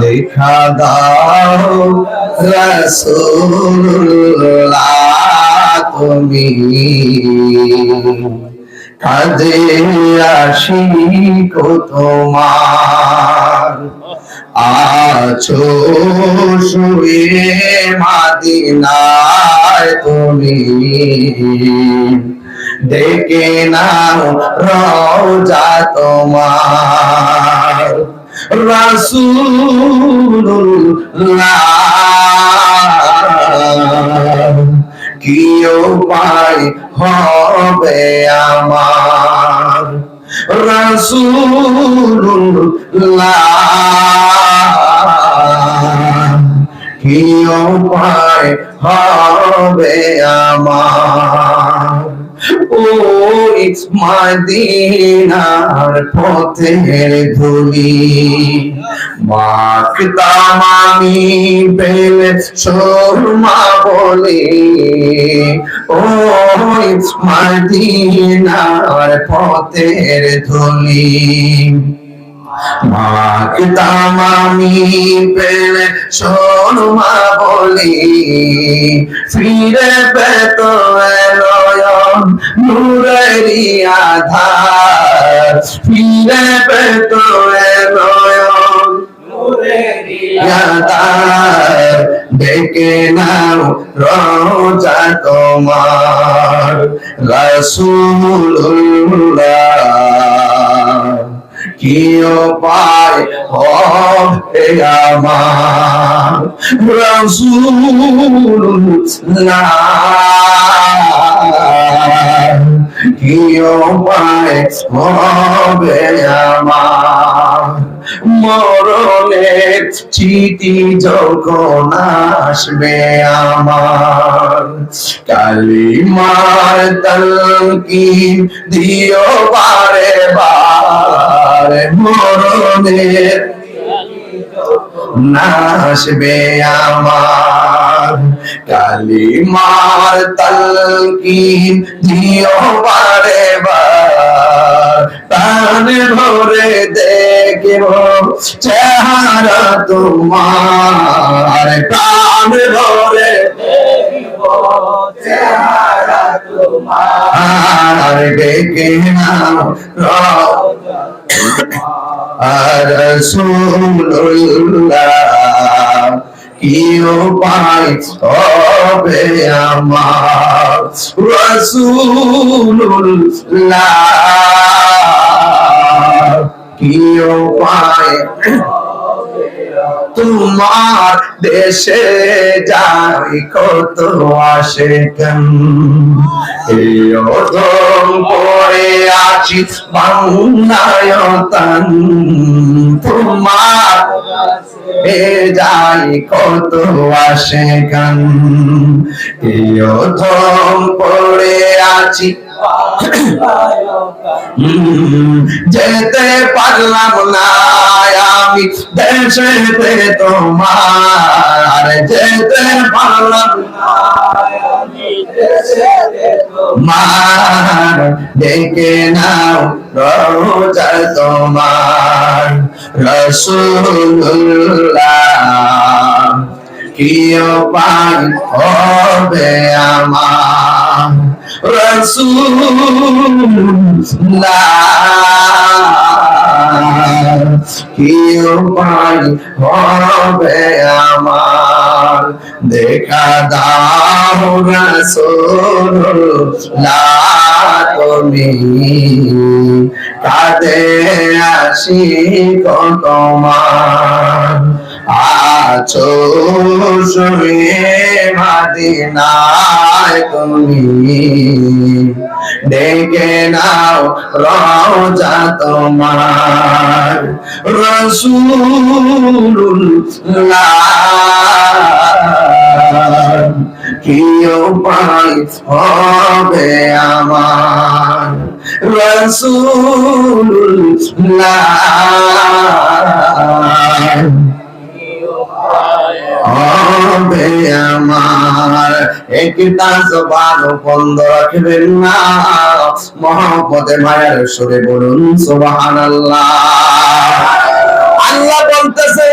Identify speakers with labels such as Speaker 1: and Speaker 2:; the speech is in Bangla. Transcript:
Speaker 1: দেখা দাও রসুল্লাহ তুমি। কাজে আসি কো তোমার। আছো শুয়ে মাদিনায় তুমি। ডেকে নাও রওজা তোমার। রাসূলুল্লাহ। কি উপায় হবে আমার? রাসূলুল্লাহ। কি উপায় হবে আমার? ওই মদিনার পথের ধুলি। মাখতাম আমি পেলে শর্মা বলে। পথের ধুলি। মাখতাম আমি পেলে শর্মা বলি। ফিরে পেত এলয়ন নূরেরি আধার। ফিরে পেত এলয়ন আধার। ডেকে নাও রোজা তোমার। রসুল্লাহ কি উপায় হবে আমার রসুল্লাহ কি উপায় হবে আমার মরণের চিঠি যখন আসবে আমার। কালিমার তলকিন দিও বারে বারে। মরণের নাসবে আমার। কালিমার তলকিন দিও বারে বার। প্রাণ ভরে দেখব চেহারা তোমার। প্রাণ ভরে আর ডেকে নাও রসুল্লাহ কি উপায় হবে আমার? রসুল্লাহ কি উপায় তোমার দেশে যাই কত আসে কেন? পড়ে আছি বাংলায়তন। তোমার এ যাই কত আসে কেন? ওদম পড়ে আছি যেতে পারলাম না। আমি দেশেতে তোমার যেতে পারলাম মার ডেকে নাও রোজা তোমার রসুল্লাহ। কি উপায় হবে আমার রসুল্লাহ? কি আমার। দেখা দাও রসুল্লাহ তুমি। কাদে আসি তোমার আছো মাদিনায় তুমি। ডেকে নাও রওজা তোমার। রসুল্লাহ কি হবে আমার। রসুল্লাহ মোহাম্মদে মায়ের সরে বলুন সুবহানাল্লাহ। আল্লাহ বলতেছে